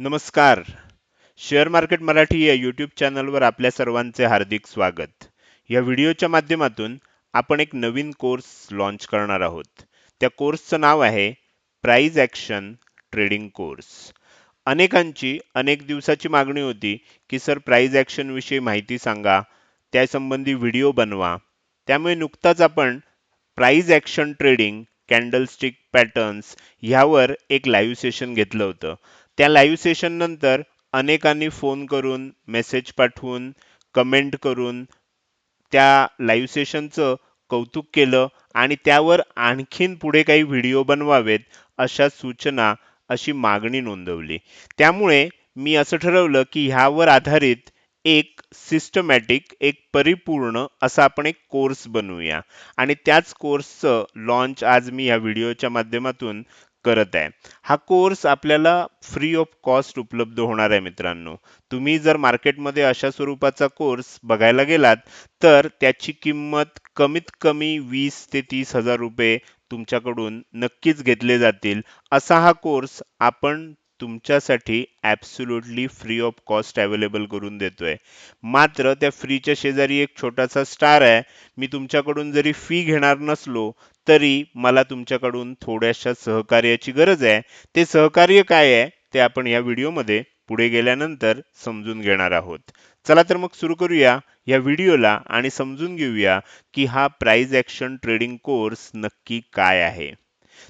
नमस्कार. Share market Marathi या YouTube चॅनलवर आपल्या सर्वांचे हार्दिक स्वागत. या व्हिडिओच्या माध्यमातून आपण एक नवीन कोर्स लॉन्च करणार आहोत. त्या कोर्सचं नाव आहे प्राईज ॲक्शन ट्रेडिंग कोर्स अनेकांची अनेक दिवसाची मागणी होती की सर प्राईज ॲक्शन विषयी माहिती सांगा त्यासंबंधी व्हिडिओ बनवा. त्यामुळे नुकताच आपण price action trading candlestick patterns ह्यावर एक लाईव्ह सेशन घेतलं होतं. त्या लाईव्ह सेशन नंतर अनेकांनी फोन करून मेसेज पाठवून कमेंट करून त्या लाईव्ह सेशनचं कौतुक केलं आणि त्यावर आणखीन पुढे काही व्हिडिओ बनवावेत अशा सूचना अशी मागणी नोंदवली. त्यामुळे मी असं ठरवलं की ह्यावर आधारित एक सिस्टमॅटिक एक परिपूर्ण असा आपण एक कोर्स बनवूया. आणि त्याच कोर्सचं लॉन्च आज मी या व्हिडिओच्या माध्यमातून करत आहे. हा कोर्स आपल्याला फ्री ऑफ कॉस्ट उपलब्ध होणार आहे मित्रांनो. तुम्ही जर मार्केटमध्ये अशा स्वरूपाचा कोर्स बघायला गेलात तर त्याची किंमत कमीत कमी वीस ते तीस हजार रुपये तुमच्याकडून नक्कीच घेतले जातील. असा हा कोर्स आपण तुमच्यासाठी absolutely free of cost available करून देतोय. मात्र त्या फ्रीच्या शेजारी एक छोटासा स्टार आहे. मी तुमच्याकडून जरी फी घेणार नसलो तरी मला तुमच्याकडून थोड्याशा सहकार्याची गरज आहे. ते सहकार्य काय आहे ते आपण या व्हिडिओमध्ये पुढे गेल्यानंतर समजून घेणार आहोत. चला तर मग सुरू करूया या व्हिडिओला आणि समजून घेऊया की हा प्राईज ॲक्शन ट्रेडिंग कोर्स नक्की काय आहे.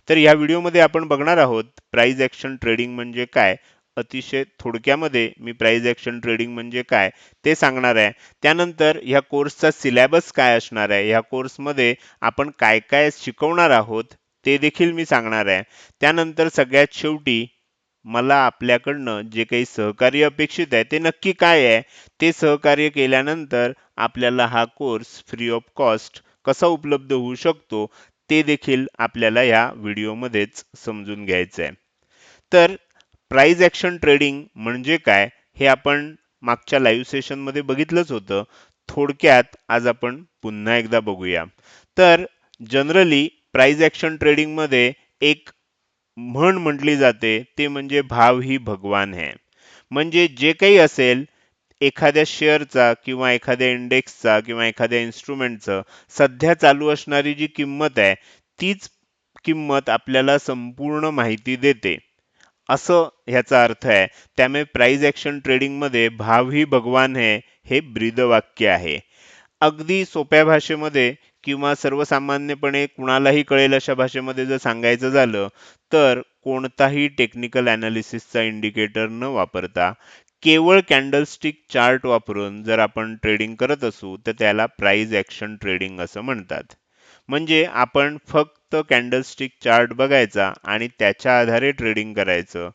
तर या व्हिडिओमध्ये आपण बघणार आहोत प्राईज ॲक्शन ट्रेडिंग म्हणजे काय? अतिशय थोडक्यामध्ये मी प्राईज ॲक्शन ट्रेडिंग म्हणजे काय ते सांगणार आहे. त्यानंतर ह्या कोर्सचा सिलॅबस काय असणार आहे? ह्या कोर्समध्ये आपण काय काय शिकवणार आहोत ते देखील मी सांगणार आहे. त्यानंतर सगळ्यात शेवटी मला आपल्याकडनं जे काही सहकार्य अपेक्षित आहे ते नक्की काय आहे? ते सहकार्य केल्यानंतर आपल्याला हा कोर्स फ्री ऑफ कॉस्ट कसा उपलब्ध होऊ शकतो? ते देखील आपल्याला या व्हिडिओमध्येच समजून घ्यायचं आहे तर प्राईज ॲक्शन ट्रेडिंग म्हणजे काय हे आपण मागच्या लाईव्ह सेशनमध्ये बघितलंच होतं. थोडक्यात आज आपण पुन्हा एकदा बघूया. तर जनरली प्राईज ॲक्शन ट्रेडिंगमध्ये एक म्हण म्हटली जाते ते म्हणजे भाव ही भगवान है. म्हणजे जे काही असेल एखाद्या शेअरचा किंवा एखाद्या इंडेक्सचा किंवा एखाद्या इन्स्ट्रुमेंटचं सध्या चालू असणारी जी किंमत आहे तीच किंमत आपल्याला संपूर्ण माहिती देते. असं ह्याचा अर्थ आहे. त्यामुळे प्राईज ॲक्शन ट्रेडिंगमध्ये भाव ही भगवान है हे ब्रीदवाक्य आहे. अगदी सोप्या भाषेमध्ये किंवा सर्वसामान्यपणे कुणालाही कळेल अशा भाषेमध्ये जर सांगायचं झालं तर कोणताही टेक्निकल ॲनालिसिसचा इंडिकेटर न वापरता केवळ कॅन्डलस्टिक चार्ट वापरून जर आपण ट्रेडिंग करत असू तर त्याला प्राईज ॲक्शन ट्रेडिंग असं म्हणतात. म्हणजे आपण फक्त कॅन्डलस्टिक चार्ट बघायचा आणि त्याच्या आधारे ट्रेडिंग करायचं.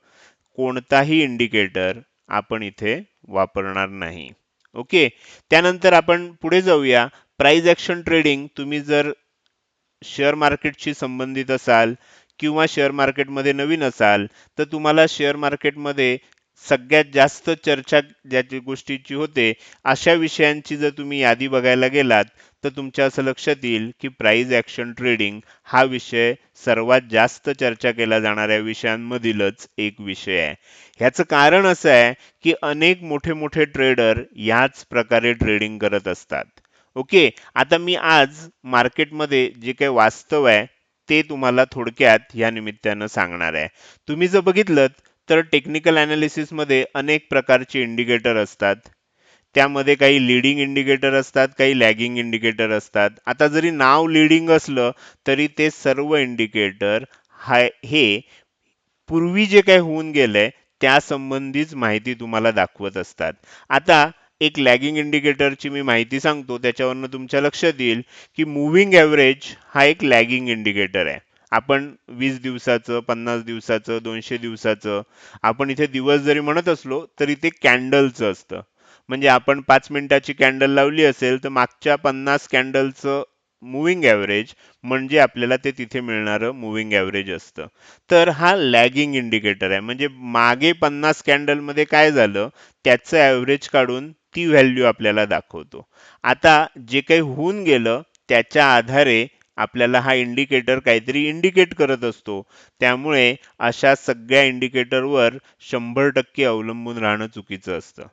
कोणताही इंडिकेटर आपण इथे वापरणार नाही. ओके? त्यानंतर आपण पुढे जाऊया. प्राईज ॲक्शन ट्रेडिंग तुम्ही जर शेअर मार्केटशी संबंधित असाल किंवा शेअर मार्केटमध्ये नवीन असाल तर तुम्हाला शेअर मार्केटमध्ये सगळ्यात जास्त चर्चा ज्या गोष्टीची होते अशा विषयांची जर तुम्ही यादी बघायला गेलात तर तुमच्या असं लक्षात येईल की प्राईज ॲक्शन ट्रेडिंग हा विषय सर्वात जास्त चर्चा केला जाणाऱ्या विषयांमधीलच एक विषय आहे. ह्याचं कारण असं आहे की अनेक मोठे मोठे ट्रेडर याच प्रकारे ट्रेडिंग करत असतात. ओके? आता मी आज मार्केटमध्ये जे काही वास्तव आहे ते तुम्हाला थोडक्यात या निमित्तानं सांगणार आहे. तुम्ही जर बघितलं तर टेक्निकलमध्ये अनेक प्रकारचे इंडिकेटर असतात. त्यामध्ये काही लिडिंग इंडिकेटर असतात काही लॅगिंग इंडिकेटर असतात. आता जरी नाव लिडिंग असलं तरी ते सर्व इंडिकेटर हाय हे पूर्वी जे काही होऊन गेलंय त्या संबंधीच माहिती तुम्हाला दाखवत असतात. आता एक लॅगिंग इंडिकेटरची मी माहिती सांगतो त्याच्यावरनं तुमच्या लक्षात येईल की मुव्हिंग ॲव्हरेज हा एक लॅगिंग इंडिकेटर आहे. आपण वीस दिवसाचं पन्नास दिवसाचं दोनशे दिवसाचं आपण इथे दिवस जरी म्हणत असलो तरी ते कॅन्डलचं असतं. म्हणजे आपण पाच मिनिटाची कॅन्डल लावली असेल तर मागच्या पन्नास कॅन्डलचं मुव्हिंग ॲव्हरेज म्हणजे आपल्याला ते तिथे मिळणारं मुव्हिंग ॲव्हरेज असतं. तर हा लॅगिंग इंडिकेटर आहे. म्हणजे मागे पन्नास कॅन्डलमध्ये काय झालं त्याचं ॲव्हरेज काढून ती व्हॅल्यू आपल्याला दाखवतो. आता जे काही होऊन गेलं त्याच्या आधारे आपल्याला हा इंडिकेटर काहीतरी इंडिकेट करत असतो. त्यामुळे अशा सगळ्या इंडिकेटरवर शंभर टक्के अवलंबून राहणं चुकीचं असतं.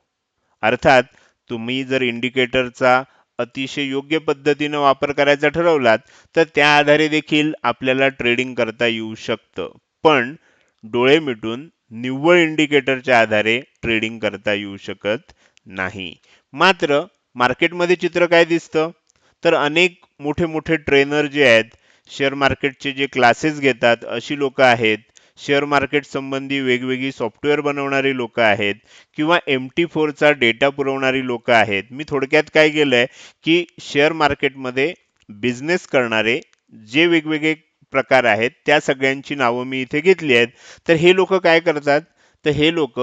अर्थात तुम्ही जर इंडिकेटरचा अतिशय योग्य पद्धतीनं वापर करायचा ठरवलात तर त्या आधारे देखील आपल्याला ट्रेडिंग करता येऊ शकतं. पण डोळे मिटून निव्वळ इंडिकेटरच्या आधारे ट्रेडिंग करता येऊ शकत नाही. मात्र मार्केटमध्ये चित्र काय दिसतं? तर अनेक मोठे मोठे ट्रेनर जे आहेत शेअर मार्केटचे जे क्लासेस घेतात अशी लोक आहेत. शेअर मार्केट संबंधी वेगवेगळी सॉफ्टवेअर बनवणारी लोक आहेत किंवा एम टी फोरचा डेटा पुरवणारी लोक आहेत. मी थोडक्यात काय केलं आहे की शेअर मार्केटमध्ये बिझनेस करणारे जे वेगवेगळे प्रकार आहेत त्या सगळ्यांची नावं मी इथे घेतली आहेत. तर हे लोक काय करतात? तर हे लोक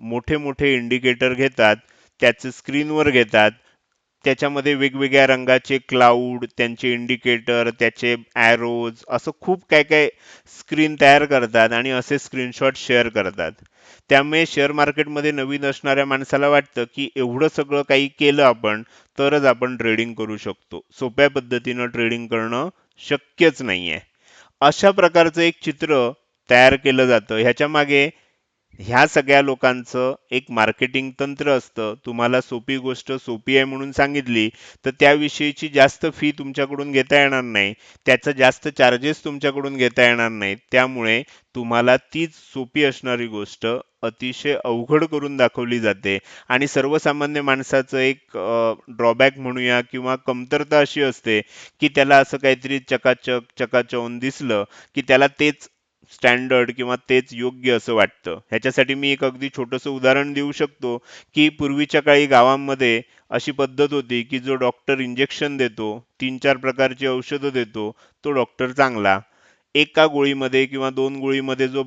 मोठे मोठे इंडिकेटर घेतात त्याचं स्क्रीनवर घेतात. त्याच्यामध्ये वेगवेगळ्या रंगाचे क्लाउड त्यांचे इंडिकेटर त्याचे ॲरोज असं खूप काय काय स्क्रीन तयार करतात आणि असे स्क्रीनशॉट शेअर करतात. त्यामुळे शेअर मार्केटमध्ये नवीन असणाऱ्या माणसाला वाटतं की एवढं सगळं काही केलं आपण तरच आपण ट्रेडिंग करू शकतो. सोप्या पद्धतीनं ट्रेडिंग करणं शक्यच नाही आहे अशा प्रकारचं एक चित्र तयार केलं जातं. ह्याच्या मागे ह्या सगळ्या लोकांचं एक मार्केटिंग तंत्र असतं. तुम्हाला सोपी गोष्ट सोपी आहे म्हणून सांगितली तर त्याविषयीची जास्त फी तुमच्याकडून घेता येणार नाही. त्याचं जास्त चार्जेस तुमच्याकडून घेता येणार नाहीत. त्यामुळे तुम्हाला तीच सोपी असणारी गोष्ट अतिशय अवघड करून दाखवली जाते. आणि सर्वसामान्य माणसाचं एक ड्रॉबॅक म्हणूया किंवा कमतरता अशी असते की त्याला असं काहीतरी चकाचक चकाचौन दिसलं की त्याला तेच स्टँडर्ड किंवा तेच योग्य असं वाटतं. ह्याच्यासाठी मी एक अगदी छोटंसं उदाहरण देऊ शकतो की पूर्वीच्या काळी गावांमध्ये अशी पद्धत होती की जो डॉक्टर इंजेक्शन देतो तीन चार प्रकारची औषधं देतो तो डॉक्टर चांगला. एका गोळीमध्ये किंवा दोन गोळीमध्ये जो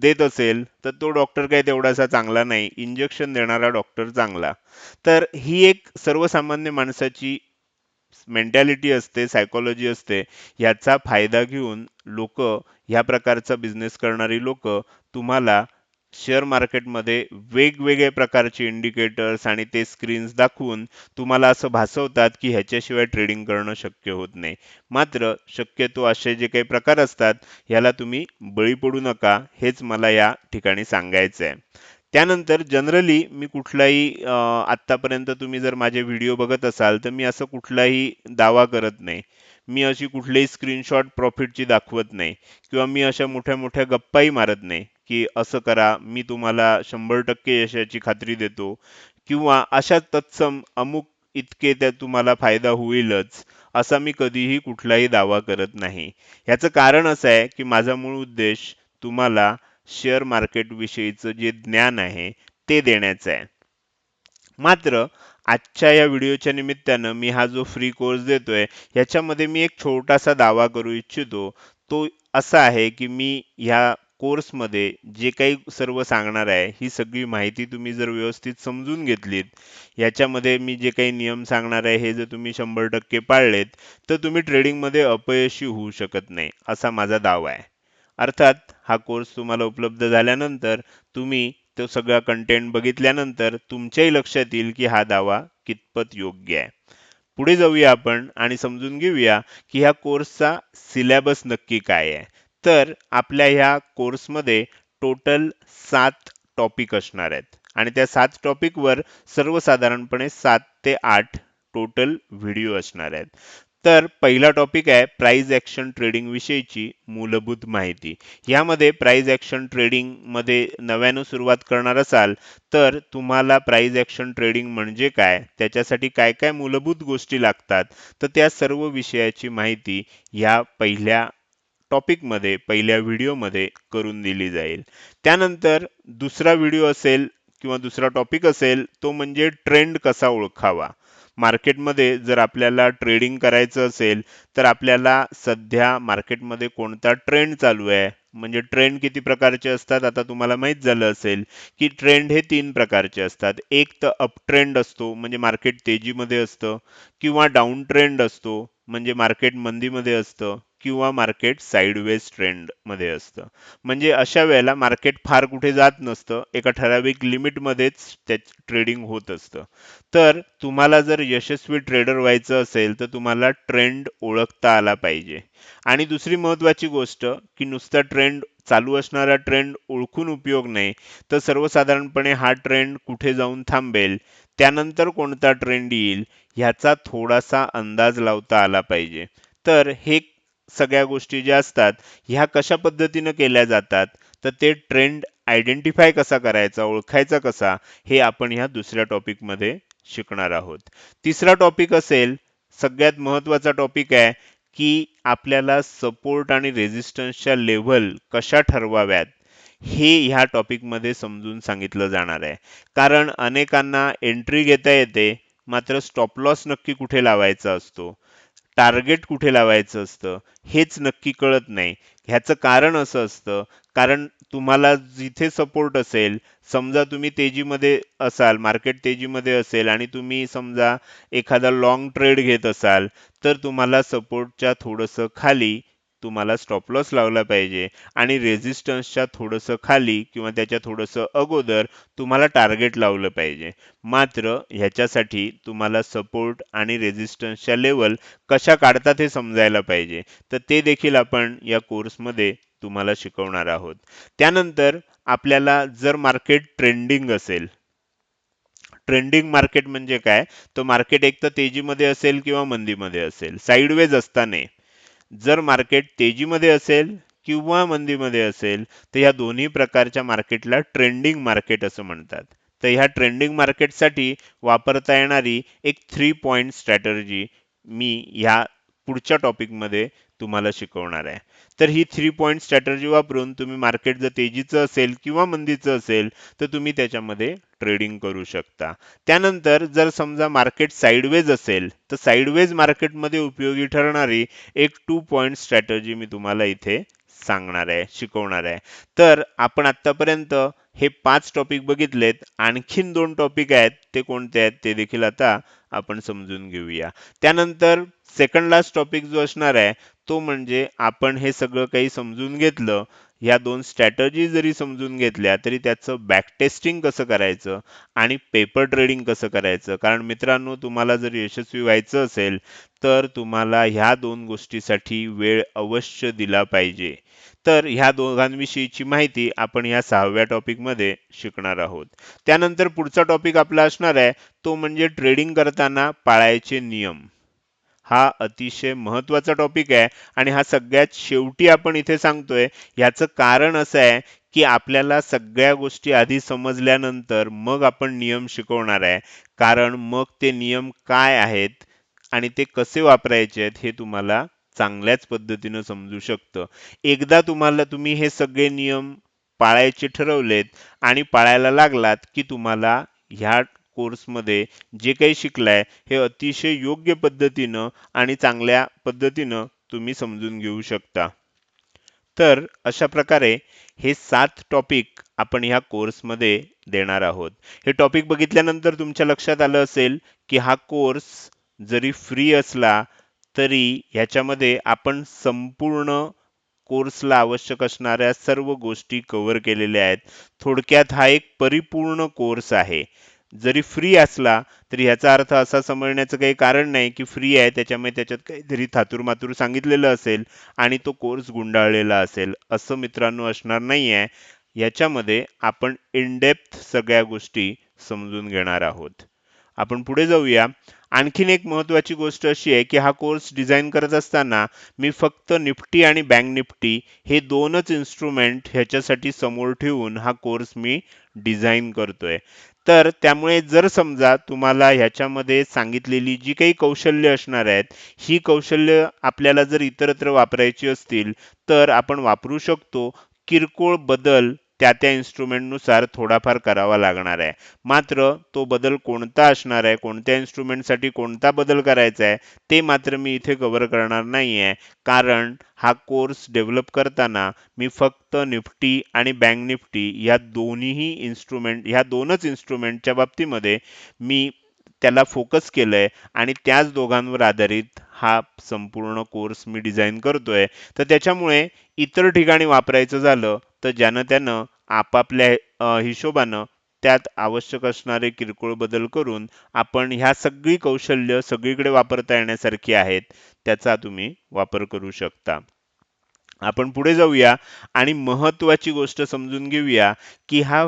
देत असेल तर तो डॉक्टर काही तेवढासा चांगला नाही. इंजेक्शन देणारा डॉक्टर चांगला. तर ही एक सर्वसामान्य माणसाची मेंटॅलिटी असते सायकोलॉजी असते याचा फायदा घेऊन लोक ह्या प्रकारचा बिझनेस करणारी लोक तुम्हाला शेअर मार्केटमध्ये वेगवेगळ्या प्रकारचे इंडिकेटर्स आणि ते स्क्रीन्स दाखवून तुम्हाला असं भासवतात की ह्याच्याशिवाय ट्रेडिंग करणं शक्य होत नाही. मात्र शक्यतो असे जे काही प्रकार असतात ह्याला तुम्ही बळी पडू नका हेच मला या ठिकाणी सांगायचं आहे त्यानंतर जनरली मी कुठलाही आत्तापर्यंत तुम्ही जर माझे व्हिडिओ बघत असाल तर मी असं कुठलाही दावा करत नाही. मी अशी कुठलीही स्क्रीनशॉट प्रॉफिटची दाखवत नाही. किंवा मी अशा मोठ्या मोठ्या गप्पाही मारत नाही की असं करा मी तुम्हाला शंभर टक्के यशाची खात्री देतो. किंवा अशा तत्सम अमुक इतके त्या तुम्हाला फायदा होईलच असा मी कधीही कुठलाही दावा करत नाही. ह्याचं कारण असं आहे की माझा मूळ उद्देश तुम्हाला शेअर मार्केट विषयीचं जे ज्ञान आहे ते देण्याचं आहे. मात्र आजच्या या व्हिडिओच्या निमित्तानं मी हा जो फ्री कोर्स देतोय ह्याच्यामध्ये मी एक छोटासा दावा करू इच्छितो. तो असा आहे की मी ह्या कोर्समध्ये जे काही सर्व सांगणार आहे ही सगळी माहिती तुम्ही जर व्यवस्थित समजून घेतलीत याच्यामध्ये मी जे काही नियम सांगणार आहे हे जर तुम्ही शंभर टक्के पाळलेत तर तुम्ही ट्रेडिंगमध्ये अपयशी होऊ शकत नाही असा माझा दावा आहे. अर्थात हा कोर्स तुम्हाला उपलब्ध झाल्यानंतर तुम्ही तो सगळा कंटेंट बघितल्यानंतर तुमच्याही लक्षात येईल की हा दावा कितपत योग्य आहे. पुढे जाऊया आपण आणि समजून घेऊया की ह्या कोर्सचा सिलेबस नक्की काय आहे. तर आपल्या ह्या कोर्समध्ये टोटल सात टॉपिक असणार आहेत. आणि त्या सात टॉपिकवर सर्वसाधारणपणे सात ते आठ टोटल व्हिडिओ असणार आहेत. तर पहिला टॉपिक आहे प्राईज ॲक्शन ट्रेडिंग विषयीची मूलभूत माहिती. यामध्ये प्राईज ॲक्शन ट्रेडिंगमध्ये नव्यानं सुरुवात करणार असाल तर तुम्हाला प्राईज ॲक्शन ट्रेडिंग म्हणजे काय? त्याच्यासाठी काय काय मूलभूत गोष्टी लागतात? तर त्या सर्व विषयाची माहिती या पहिल्या टॉपिकमध्ये पहिल्या व्हिडिओमध्ये करून दिली जाईल. त्यानंतर दुसरा व्हिडिओ असेल किंवा दुसरा टॉपिक असेल तो म्हणजे ट्रेंड कसा ओळखावा? मार्केटमध्ये जर आपल्याला ट्रेडिंग करायचं असेल तर आपल्याला सध्या मार्केटमध्ये कोणता ट्रेंड चालू आहे? म्हणजे ट्रेंड किती प्रकारचे असतात? आता तुम्हाला माहीत झालं असेल की ट्रेंड हे तीन प्रकारचे असतात. एक तर अप ट्रेंड असतो म्हणजे मार्केट तेजीमध्ये असतं किंवा डाऊन ट्रेंड असतो म्हणजे मार्केट मंदीमध्ये असतं. किंवा मार्केट साईडवेज ट्रेंडमध्ये असतं. म्हणजे अशा वेळेला मार्केट फार कुठे जात नसतं. एका ठराविक लिमिटमध्येच त्या ट्रेडिंग होत असतं. तर तुम्हाला जर यशस्वी ट्रेडर व्हायचं असेल तर तुम्हाला ट्रेंड ओळखता आला पाहिजे. आणि दुसरी महत्त्वाची गोष्ट की नुसता ट्रेंड चालू असणारा ट्रेंड ओळखून उपयोग नाही तर सर्वसाधारणपणे हा ट्रेंड कुठे जाऊन थांबेल त्यानंतर कोणता ट्रेंड येईल ह्याचा थोडासा अंदाज लावता आला पाहिजे. तर हे सगळ्या गोष्टी ज्या असतात ह्या कशा पद्धतीनं केल्या जातात? तर ते ट्रेंड आयडेंटिफाय कसा करायचा ओळखायचा कसा हे आपण ह्या दुसऱ्या टॉपिकमध्ये शिकणार आहोत. तिसरा टॉपिक असेल सगळ्यात महत्त्वाचा टॉपिक आहे की आपल्याला सपोर्ट आणि रेझिस्टन्सच्या लेव्हल कशा ठरवाव्यात हे ह्या टॉपिकमध्ये समजून सांगितलं जाणार आहे. कारण अनेकांना एंट्री घेता येते मात्र स्टॉप लॉस नक्की कुठे लावायचा असतो? टार्गेट कुठे लावायचं असतं हेच नक्की कळत नाही. ह्याचं कारण असं असतं कारण तुम्हाला जिथे सपोर्ट असेल समजा तुम्ही तेजीमध्ये असाल मार्केट तेजीमध्ये असेल आणि तुम्ही समजा एखादा लॉंग ट्रेड घेत असाल तर तुम्हाला सपोर्टच्या थोडंसं खाली तुम्हाला स्टॉप लॉस लावला पाहिजे आणि रेझिस्टन्सच्या थोडंसं खाली किंवा त्याच्या थोडंसं अगोदर तुम्हाला टार्गेट लावलं पाहिजे. मात्र ह्याच्यासाठी तुम्हाला सपोर्ट आणि रेझिस्टन्सच्या लेवल कशा काढतात हे समजायला पाहिजे. तर ते देखील आपण या कोर्समध्ये तुम्हाला शिकवणार आहोत. त्यानंतर आपल्याला जर मार्केट ट्रेंडिंग असेल ट्रेंडिंग मार्केट म्हणजे काय? तो मार्केट एक तर तेजीमध्ये असेल किंवा मंदीमध्ये असेल. साईडवेज असताना. जर मार्केट तेजीमध्ये असेल किंवा मंदीमध्ये असेल तर या दोन्ही प्रकारच्या मार्केटला ट्रेंडिंग मार्केट असं म्हणतात. तर ह्या ट्रेंडिंग मार्केटसाठी वापरता येणारी एक थ्री पॉईंट स्ट्रॅटर्जी मी ह्या पुढच्या टॉपिकमध्ये तुम्हाला शिकवणार आहे. तर ही थ्री पॉईंट स्ट्रॅटर्जी वापरून तुम्ही मार्केट जर तेजीचं असेल किंवा मंदीचं असेल तर तुम्ही त्याच्यामध्ये ट्रेडिंग करू शकता. त्यानंतर जर समजा मार्केट साईडवेज असेल तर साईडवेज मार्केटमध्ये उपयोगी ठरणारी एक टू पॉईंट स्ट्रॅटर्जी मी तुम्हाला इथे सांगणार आहे शिकवणार आहे. तर आपण आतापर्यंत हे पाच टॉपिक बघितलेत. आणखीन दोन टॉपिक आहेत ते कोणते आहेत ते देखील आता आपण समजून घेऊया. त्यानंतर सेकंड लास्ट टॉपिक जो असणार आहे तो म्हणजे आपण हे सगळं काही समजून घेतलं ह्या दोन स्ट्रॅटर्जी जरी समजून घेतल्या तरी त्याचं बॅक टेस्टिंग कसं करायचं आणि पेपर ट्रेडिंग कसं करायचं? कारण मित्रांनो तुम्हाला जर यशस्वी व्हायचं असेल तर तुम्हाला ह्या दोन गोष्टीसाठी वेळ अवश्य दिला पाहिजे. तर ह्या दोघांविषयीची माहिती आपण या सहाव्या टॉपिकमध्ये शिकणार आहोत. त्यानंतर पुढचा टॉपिक आपला असणार आहे तो म्हणजे ट्रेडिंग करताना पाळायचे नियम. हा अतिशय महत्त्वाचा टॉपिक आहे आणि हा सगळ्यात शेवटी आपण इथे सांगतोय ह्याचं कारण असं आहे की आपल्याला सगळ्या गोष्टी आधी समजल्यानंतर मग आपण नियम शिकवणार आहे. कारण मग ते नियम काय आहेत आणि ते कसे वापरायचे आहेत हे तुम्हाला चांगल्याच पद्धतीनं समजू शकतं. एकदा तुम्हाला तुम्ही हे सगळे नियम पाळायचे ठरवलेत आणि पाळायला लागलात की तुम्हाला ह्या कोर्समध्ये जे काही शिकलाय हे अतिशय योग्य पद्धतीनं आणि चांगल्या पद्धतीनं तुम्ही समजून घेऊ शकता. तर अशा प्रकारे हे सात टॉपिक आपण ह्या कोर्समध्ये देणार आहोत. हे टॉपिक बघितल्यानंतर तुमच्या लक्षात आलं असेल की हा कोर्स जरी फ्री असला तरी ह्याच्यामध्ये आपण संपूर्ण कोर्सला आवश्यक असणाऱ्या सर्व गोष्टी कव्हर केलेल्या आहेत. थोडक्यात हा एक परिपूर्ण कोर्स आहे. जरी फ्री असला तरी ह्याचा अर्थ असा समजण्याचं काही कारण नाही की फ्री आहे त्याच्यामुळे त्याच्यात काहीतरी थातूर सांगितलेलं असेल आणि तो कोर्स गुंडाळलेला असेल असं मित्रांनो असणार नाही आहे याच्यामध्ये आपण इनडेप्थ सगळ्या गोष्टी समजून घेणार आहोत. आपण पुढे जाऊया. आणखीन एक महत्वाची गोष्ट अशी आहे की हा कोर्स डिझाईन करत असताना मी फक्त निफ्टी आणि बँक निफ्टी हे दोनच इन्स्ट्रुमेंट ह्याच्यासाठी समोर ठेवून हा कोर्स मी डिझाईन करतोय. तर त्यामुळे जर समजा तुम्हाला ह्याच्यामध्ये सांगितलेली जी काही कौशल्य असणार आहेत ही कौशल्य आपल्याला जर इतरत्र वापरायची असतील तर आपण वापरू शकतो किरकोळ बदल त्या त्या इन्स्ट्रुमेंटनुसार थोडाफार करावा लागणार आहे. मात्र तो बदल कोणता असणार आहे कोणत्या इन्स्ट्रुमेंटसाठी कोणता बदल करायचा आहे ते मात्र मी इथे कव्हर करणार नाही आहे कारण हा कोर्स डेव्हलप करताना मी फक्त निफ्टी आणि बँक निफ्टी ह्या दोन्हीही इन्स्ट्रुमेंट ह्या दोनच इन्स्ट्रुमेंटच्या बाबतीमध्ये मी त्याला फोकस केलंय आणि त्याच दोघांवर आधारित हा संपूर्ण कोर्स मी डिझाईन करतोय. तर त्याच्यामुळे इतर ठिकाणी वापरायचं झालं तर ज्यानं त्यानं आपापल्या हिशोबानं त्यात आवश्यक असणारे किरकोळ बदल करून आपण ह्या सगळी कौशल्य सगळीकडे वापरता येण्यासारखी आहेत त्याचा तुम्ही वापर करू शकता. आपण पुढे जाऊया आणि महत्वाची गोष्ट समजून घेऊया की हा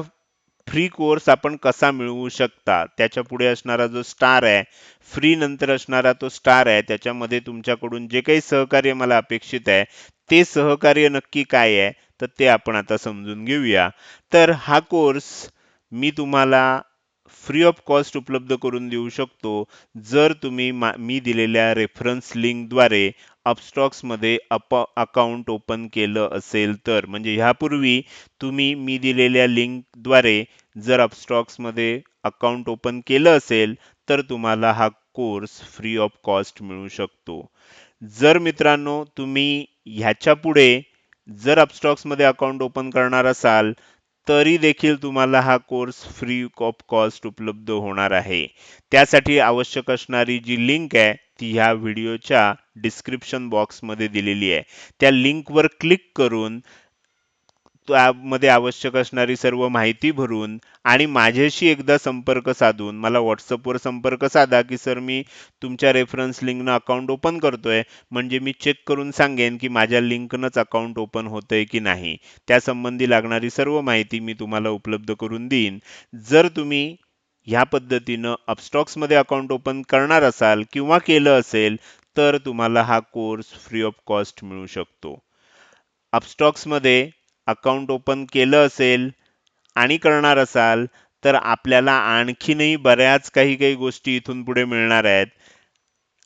फ्री कोर्स आपण कसा मिळवू शकता? त्याच्या पुढे असणारा जो स्टार आहे फ्री नंतर असणारा तो स्टार आहे त्याच्यामध्ये तुमच्याकडून जे काही सहकार्य मला अपेक्षित आहे ते सहकार्य नक्की काय आहे तर ते आपण आता समजून घेऊया. तर हा कोर्स मी तुम्हाला फ्री ऑफ कॉस्ट उपलब्ध करून देऊ शकतो जर तुम्ही मा- मी दिलेल्या रेफरन्स लिंकद्वारे अपस्टॉक्समध्ये अप अकाउंट ओपन केलं असेल तर म्हणजे ह्यापूर्वी तुम्ही मी दिलेल्या लिंकद्वारे जर अपस्टॉक्समध्ये अकाउंट ओपन केलं असेल तर तुम्हाला हा कोर्स फ्री ऑफ कॉस्ट मिळू शकतो. जर मित्रांनो तुम्ही ह्याच्या पुढे जर अपस्टॉक्समध्ये अकाउंट ओपन करणार असाल तरी देखील तुम्हाला हा कोर्स फ्री ऑफ कॉस्ट उपलब्ध होणार आहे. त्यासाठी आवश्यक असणारी जी लिंक आहे ती ह्या व्हिडिओच्या डिस्क्रिप्शन बॉक्समध्ये दिलेली आहे. त्या लिंकवर क्लिक करून त्यामध्ये आवश्यक असणारी सर्व माहिती भरून आणि माझ्याशी एकदा संपर्क साधून मला व्हॉट्सअपवर संपर्क साधा की सर मी तुमच्या रेफरन्स लिंकनं अकाउंट ओपन करतोय. म्हणजे मी चेक करून सांगेन की माझ्या लिंकनंच अकाउंट ओपन होतंय की नाही. त्यासंबंधी लागणारी सर्व माहिती मी तुम्हाला उपलब्ध करून देईन. जर तुम्ही ह्या पद्धतीनं अपस्टॉक्समध्ये अकाउंट ओपन करणार असाल किंवा केलं असेल तर तुम्हाला हा कोर्स फ्री ऑफ कॉस्ट मिळू शकतो. अपस्टॉक्समध्ये अकाउंट ओपन केलं असेल आणि करणार असाल तर आपल्याला आणखीनही बऱ्याच काही काही गोष्टी इथून पुढे मिळणार आहेत.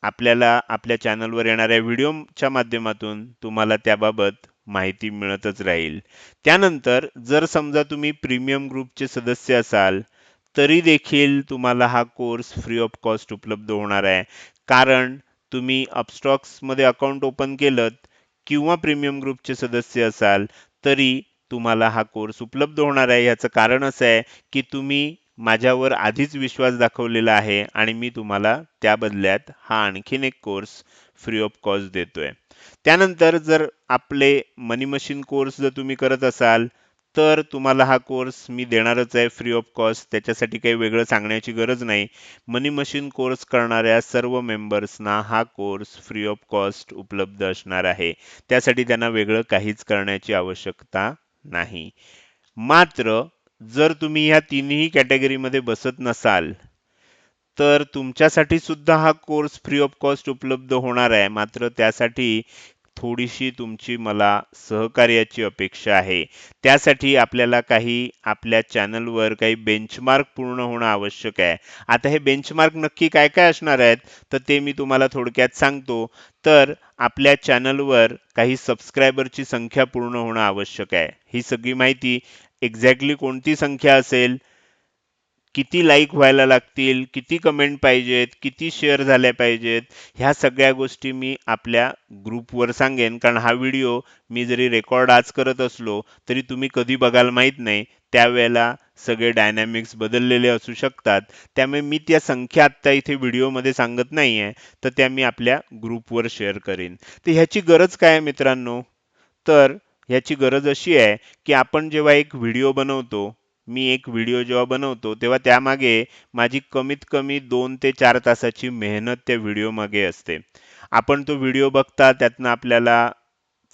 आपल्याला आपल्या चॅनलवर येणाऱ्या व्हिडिओच्या माध्यमातून तुम्हाला त्याबाबत माहिती मिळतच राहील. त्यानंतर जर समजा तुम्ही प्रीमियम ग्रुपचे सदस्य असाल तरी देखील तुम्हाला हा कोर्स फ्री ऑफ कॉस्ट उपलब्ध होणार आहे. कारण तुम्ही अपस्टॉक्समध्ये अकाउंट ओपन केलं किंवा प्रीमियम ग्रुपचे सदस्य असाल तरी तुम्हाला हा कोर्स उपलब्ध होणार आहे. याचं कारण असं आहे की तुम्ही माझ्यावर आधीच विश्वास दाखवलेला आहे आणि मी तुम्हाला त्या बदल्यात हा आणखीन एक कोर्स फ्री ऑफ कॉस्ट देतोय. त्यानंतर जर आपले मनी मशीन कोर्स जर तुम्ही करत असाल तर तुम्हाला हा कोर्स मी देणारच आहे फ्री ऑफ कॉस्ट त्याच्यासाठी काही वेगळं सांगण्याची गरज नाही. मनी मशीन कोर्स करणाऱ्या सर्व मेंबर्सना हा कोर्स फ्री ऑफ कॉस्ट उपलब्ध असणार आहे. त्यासाठी त्यांना वेगळं काहीच करण्याची आवश्यकता नाही. मात्र जर तुम्ही ह्या तिन्ही कॅटेगरीमध्ये बसत नसाल तर तुमच्यासाठी सुद्धा हा कोर्स फ्री ऑफ कॉस्ट उपलब्ध होणार आहे. मात्र त्यासाठी थोडीशी तुमची मला सहकार्याची अपेक्षा आहे. त्यासाठी आपल्याला काही आपल्या चॅनलवर काही बेंचमार्क पूर्ण होणं आवश्यक आहे. आता हे बेंचमार्क नक्की काय काय असणार आहेत तर ते मी तुम्हाला थोडक्यात सांगतो. तर आपल्या चॅनलवर काही सबस्क्रायबरची संख्या पूर्ण होणं आवश्यक आहे. ही सगळी माहिती एक्झॅक्टली कोणती संख्या असेल किती लाईक व्हायला लागतील किती कमेंट पाहिजेत किती शेअर झाल्या पाहिजेत ह्या सगळ्या गोष्टी मी आपल्या ग्रुपवर सांगेन. कारण हा व्हिडिओ मी जरी रेकॉर्ड आज करत असलो तरी तुम्ही कधी बघाल माहीत नाही. त्यावेळेला सगळे डायनॅमिक्स बदललेले असू शकतात. त्यामुळे मी त्या संख्या आत्ता इथे व्हिडिओमध्ये सांगत नाही आहे तर त्या मी आपल्या ग्रुपवर शेअर करेन. तर ह्याची गरज काय आहे मित्रांनो? तर ह्याची गरज अशी आहे की आपण जेव्हा एक व्हिडिओ बनवतो मी एक व्हिडिओ जेव्हा बनवतो तेव्हा त्यामागे माझी कमीत कमी दोन ते चार तासाची मेहनत त्या व्हिडिओ मागे असते. आपण तो व्हिडिओ बघता त्यातनं आपल्याला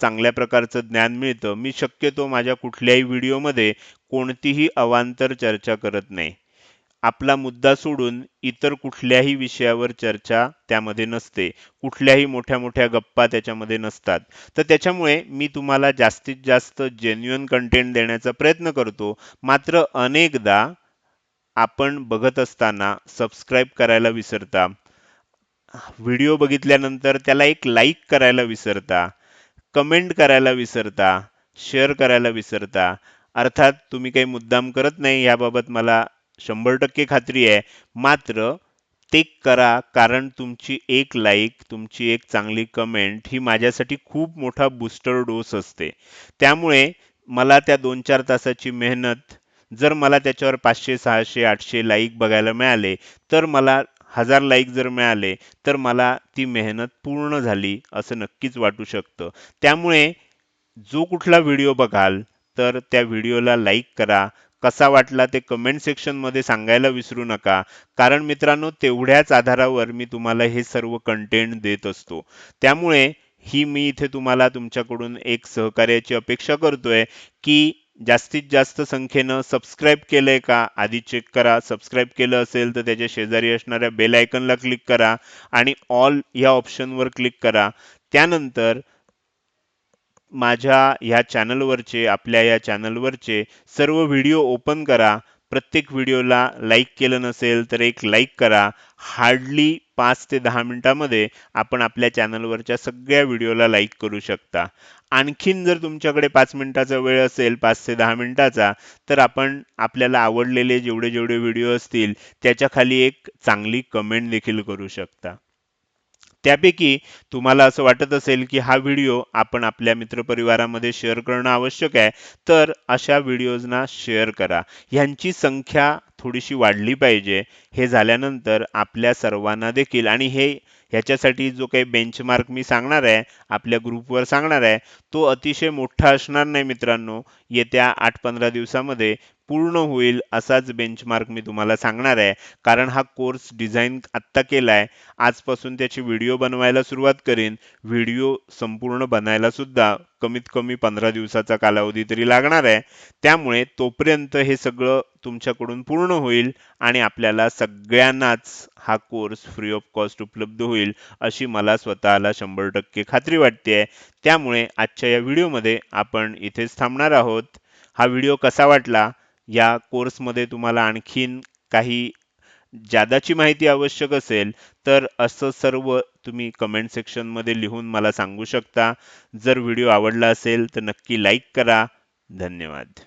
चांगल्या प्रकारचं ज्ञान मिळतं. मी शक्यतो माझ्या कुठल्याही व्हिडिओमध्ये कोणतीही अवांतर चर्चा करत नाही. आपला मुद्दा सोडून इतर कुठल्याही विषयावर चर्चा त्यामध्ये नसते. कुठल्याही मोठ्या मोठ्या गप्पा त्याच्यामध्ये नसतात. तर त्याच्यामुळे मी तुम्हाला जास्तीत जास्त जेन्युअन कंटेंट देण्याचा प्रयत्न करतो. मात्र अनेकदा आपण बघत असताना सबस्क्राईब करायला विसरता. व्हिडिओ बघितल्यानंतर त्याला एक लाईक करायला विसरता. कमेंट करायला विसरता. शेअर करायला विसरता. अर्थात तुम्ही काही मुद्दाम करत नाही याबाबत मला शंभर टक्के खात्री आहे. मात्र ते करा कारण तुमची एक लाईक तुमची एक चांगली कमेंट ही माझ्यासाठी खूप मोठा बूस्टर डोस असते. त्यामुळे मला त्या दोन चार तासाची मेहनत जर मला त्याच्यावर पाचशे सहाशे आठशे लाईक बघायला मिळाले तर मला हजार लाईक जर मिळाले तर मला ती मेहनत पूर्ण झाली असं नक्कीच वाटू शकतं. त्यामुळे जो कुठला व्हिडिओ बघाल तर त्या व्हिडिओला लाईक करा. कसा वाटला ते कमेंट सेक्शनमध्ये सांगायला विसरू नका. कारण मित्रांनो तेवढ्याच आधारावर मी तुम्हाला हे सर्व कंटेंट देत असतो. त्यामुळे ही मी इथे तुम्हाला तुमच्याकडून एक सहकार्याची अपेक्षा करतोय की जास्तीत जास्त संख्येनं सबस्क्राईब केलंय का? आधी चेक करा. सबस्क्राईब केलं असेल तर त्याच्या शेजारी असणाऱ्या बेल आयकनला क्लिक करा आणि ऑल या ऑप्शनवर क्लिक करा. त्यानंतर माझ्या ह्या चॅनलवरचे आपल्या या चॅनलवरचे सर्व व्हिडिओ ओपन करा. प्रत्येक व्हिडिओला लाईक केलं नसेल तर एक लाईक करा. हार्डली पाच ते दहा मिनटामध्ये आपण आपल्या चॅनलवरच्या सगळ्या व्हिडिओला लाईक करू शकता. आणखीन जर तुमच्याकडे पाच मिनिटाचा वेळ असेल पाच ते दहा मिनिटाचा तर आपण आपल्याला आवडलेले जेवढे जेवढे व्हिडिओ असतील त्याच्याखाली एक चांगली कमेंट देखील करू शकता. त्यापैकी तुम्हाला असं वाटत असेल की हा व्हिडिओ आपण आपल्या मित्रपरिवारामध्ये शेअर करणं आवश्यक आहे तर अशा व्हिडिओजना शेअर करा. ह्यांची संख्या थोडीशी वाढली पाहिजे. हे झाल्यानंतर आपल्या सर्वांना देखील आणि हे ह्याच्यासाठी जो काही बेंचमार्क मी सांगणार आहे आपल्या ग्रुपवर सांगणार आहे तो अतिशय मोठा असणार नाही मित्रांनो. येत्या आठ पंधरा दिवसामध्ये पूर्ण होईल असाच बेंचमार्क मी तुम्हाला सांगणार आहे. कारण हा कोर्स डिझाईन आत्ता केला आहे आजपासून त्याची व्हिडिओ बनवायला सुरुवात करीन. व्हिडिओ संपूर्ण बनायला सुद्धा कमीत कमी पंधरा दिवसाचा कालावधी तरी लागणार आहे. त्यामुळे तोपर्यंत हे सगळं तुमच्याकडून पूर्ण होईल आणि आपल्याला सगळ्यांनाच हा कोर्स फ्री ऑफ कॉस्ट उपलब्ध होईल अशी मला स्वतःला शंभर टक्के खात्री वाटते त्यामुळे आजच्या या व्हिडिओमध्ये आपण इथेच थांबणार आहोत. हा व्हिडिओ कसा वाटला? या कोर्समध्ये तुम्हाला आणखीन काही जादाची माहिती आवश्यक असेल तर असं सर्व तुम्ही कमेंट सेक्शनमध्ये लिहून मला सांगू शकता. जर व्हिडिओ आवडला असेल तर नक्की लाईक करा. धन्यवाद.